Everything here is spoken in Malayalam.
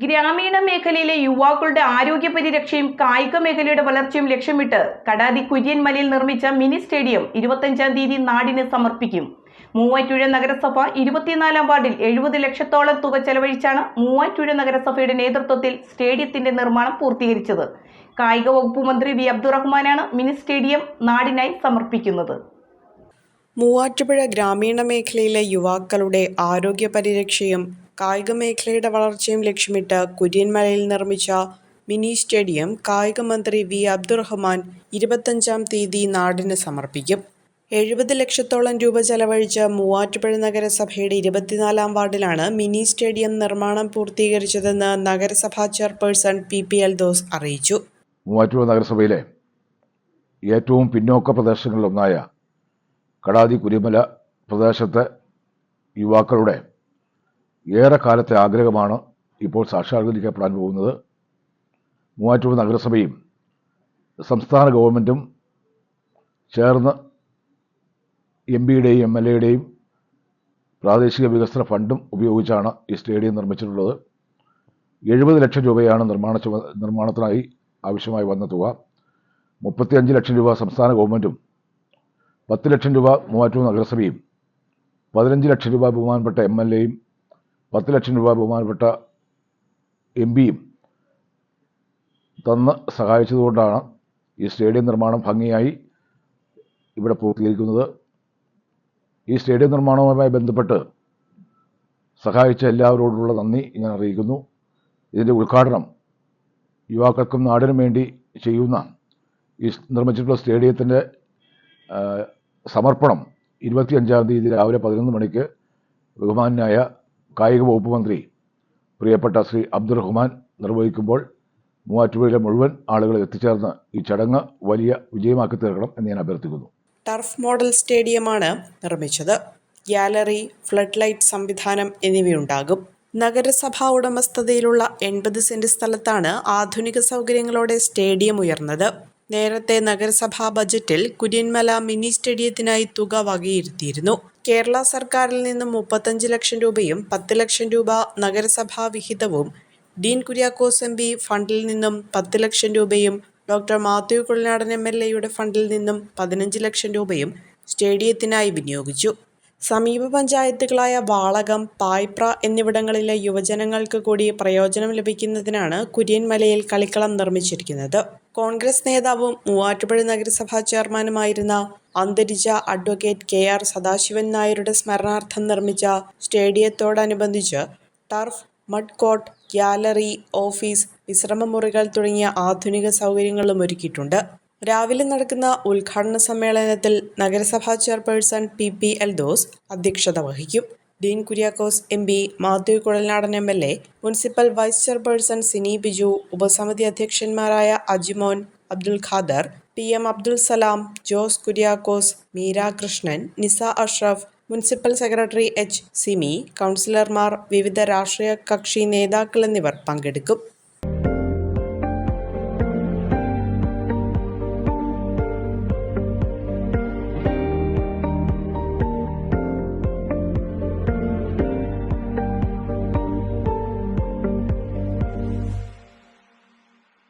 ഗ്രാമീണ മേഖലയിലെ യുവാക്കളുടെ ആരോഗ്യ പരിരക്ഷയും കായിക മേഖലയുടെ വളർച്ചയും ലക്ഷ്യമിട്ട് കടാതി കുര്യൻ മലയിൽ നിർമ്മിച്ച മിനി സ്റ്റേഡിയം ഇരുപത്തഞ്ചാം തീയതി നാടിന് സമർപ്പിക്കും. മൂവാറ്റുഴ നഗരസഭ ഇരുപത്തിനാലാം വാർഡിൽ എഴുപത് ലക്ഷത്തോളം തുക ചെലവഴിച്ചാണ് മൂവാറ്റുഴ നഗരസഭയുടെ നേതൃത്വത്തിൽ സ്റ്റേഡിയത്തിന്റെ നിർമ്മാണം പൂർത്തീകരിച്ചത്. കായിക വകുപ്പ് മന്ത്രി വി. അബ്ദുറഹ്മാനാണ് മിനി സ്റ്റേഡിയം നാടിനായി സമർപ്പിക്കുന്നത്. മൂവാറ്റുപുഴ ഗ്രാമീണ മേഖലയിലെ യുവാക്കളുടെ ആരോഗ്യ പരിരക്ഷയും കായിക മേഖലയുടെ വളർച്ചയും ലക്ഷ്യമിട്ട് കുര്യൻമലയിൽ നിർമ്മിച്ച മിനി സ്റ്റേഡിയം കായിക മന്ത്രി വി അബ്ദുറഹ്മാൻ ഇരുപത്തഞ്ചാം തീയതി നാടിന് സമർപ്പിക്കും. എഴുപത് ലക്ഷത്തോളം രൂപ ചെലവഴിച്ച മൂവാറ്റുപുഴ നഗരസഭയുടെ ഇരുപത്തിനാലാം വാർഡിലാണ് മിനി സ്റ്റേഡിയം നിർമ്മാണം പൂർത്തീകരിച്ചതെന്ന് നഗരസഭാ chairperson P P Eldhose അറിയിച്ചു. മൂവാറ്റുപുഴ നഗരസഭയിലെ ഏറ്റവും പിന്നോക്ക പ്രദേശങ്ങളിലൊന്നായ കടാതി കുരിമല പ്രദേശത്തെ യുവാക്കളുടെ ഏറെക്കാലത്തെ ആഗ്രഹമാണ് ഇപ്പോൾ സാക്ഷാത്കരിക്കപ്പെടാൻ പോകുന്നത്. മൂവാറ്റുപുഴ നഗരസഭയും സംസ്ഥാന ഗവൺമെന്റും ചേർന്ന് എം പിയുടെയും എം എൽ എയുടെയും പ്രാദേശിക വികസന ഫണ്ടും ഉപയോഗിച്ചാണ് ഈ സ്റ്റേഡിയം നിർമ്മിച്ചിട്ടുള്ളത്. എഴുപത് ലക്ഷം രൂപയാണ് നിർമ്മാണ നിർമ്മാണത്തിനായി ആവശ്യമായി വന്ന തുക. മുപ്പത്തിയഞ്ച് ലക്ഷം രൂപ സംസ്ഥാന ഗവൺമെന്റും പത്ത് ലക്ഷം രൂപ മൂവാറ്റൂർ നഗരസഭയും പതിനഞ്ച് ലക്ഷം രൂപ ബഹുമാനപ്പെട്ട എം എൽ എയും പത്ത് ലക്ഷം രൂപ ബഹുമാനപ്പെട്ട എം പിയും തന്ന് സഹായിച്ചതുകൊണ്ടാണ് ഈ സ്റ്റേഡിയം നിർമ്മാണം ഭംഗിയായി ഇവിടെ പൂർത്തീകരിക്കുന്നത്. ഈ സ്റ്റേഡിയം നിർമ്മാണവുമായി ബന്ധപ്പെട്ട് സഹായിച്ച എല്ലാവരോടുള്ള നന്ദി ഞാൻ അറിയിക്കുന്നു. ഇതിന്റെ ഉദ്ഘാടനം യുവാക്കൾക്കും നാടിനും വേണ്ടി ചെയ്യുന്ന ഈ നിർമ്മിച്ചിട്ടുള്ള സ്റ്റേഡിയത്തിന്റെ സമർപ്പണം ഇരുപത്തിയഞ്ചാം തീയതി രാവിലെ പതിനൊന്ന് മണിക്ക് ബഹുമാനായ കായിക വകുപ്പ് മന്ത്രി പ്രിയപ്പെട്ട ശ്രീ അബ്ദുറഹ്മാൻ നിർവഹിക്കുമ്പോൾ മൂവാറ്റുപുഴയിലെ മുഴുവൻ ആളുകൾ എത്തിച്ചേർന്ന് ഈ ചടങ്ങ് വലിയ വിജയമാക്കി തീർക്കണം എന്ന് ഞാൻ അഭ്യർത്ഥിക്കുന്നു. ടർഫ് മോഡൽ സ്റ്റേഡിയമാണ് നിർമ്മിച്ചത്. ഗ്യാലറി ഫ്ലഡ് ലൈറ്റ് സംവിധാനം എന്നിവയുണ്ടാകും. നഗരസഭാ ഉടമസ്ഥതയിലുള്ള എൺപത് സെന്റ് സ്ഥലത്താണ് ആധുനിക സൗകര്യങ്ങളോടെ സ്റ്റേഡിയം ഉയർന്നത്. നേരത്തെ നഗരസഭാ ബജറ്റിൽ കുര്യൻമല മിനി സ്റ്റേഡിയത്തിനായി തുക വകയിരുത്തിയിരുന്നു. കേരള സർക്കാരിൽ നിന്നും മുപ്പത്തഞ്ച് ലക്ഷം രൂപയും പത്ത് ലക്ഷം രൂപ നഗരസഭാ വിഹിതവും ഡീൻ കുര്യാക്കോസ് എം പി ഫണ്ടിൽ നിന്നും പത്ത് ലക്ഷം രൂപയും doctor Mathew Kulanadan M L എയുടെ ഫണ്ടിൽ നിന്നും പതിനഞ്ച് ലക്ഷം രൂപയും സ്റ്റേഡിയത്തിനായി വിനിയോഗിച്ചു. സമീപ പഞ്ചായത്തുകളായ വാളകം പായ്പ്ര എന്നിവിടങ്ങളിലെ യുവജനങ്ങൾക്ക് കൂടി പ്രയോജനം ലഭിക്കുന്നതിനാണ് കുര്യൻ മലയിൽ കളിക്കളം നിർമ്മിച്ചിരിക്കുന്നത്. കോൺഗ്രസ് നേതാവും മൂവാറ്റുപുഴ നഗരസഭാ ചെയർമാനുമായിരുന്ന അന്തരിച്ച അഡ്വക്കേറ്റ് കെ ആർ സദാശിവൻ നായരുടെ സ്മരണാർത്ഥം നിർമ്മിച്ച സ്റ്റേഡിയത്തോടനുബന്ധിച്ച് turf mud court gallery office വിശ്രമമുറികൾ തുടങ്ങിയ ആധുനിക സൗകര്യങ്ങളും ഒരുക്കിയിട്ടുണ്ട്. രാവിലെ നടക്കുന്ന ഉദ്ഘാടന സമ്മേളനത്തിൽ നഗരസഭാ chairperson P P Eldhose അധ്യക്ഷത വഹിക്കും. Dean Kuriakose M P Mathew Kuzhalnadan M L A municipal vice chairperson Sini Biju ഉപസമിതി അധ്യക്ഷന്മാരായ Ajimon Abdul Khader P M Abdul Salam Jose Kuriakose Meera Krishnan Nisa Ashraf municipal secretary H Simi കൗൺസിലർമാർ വിവിധ രാഷ്ട്രീയ കക്ഷി നേതാക്കൾ എന്നിവർ പങ്കെടുക്കും.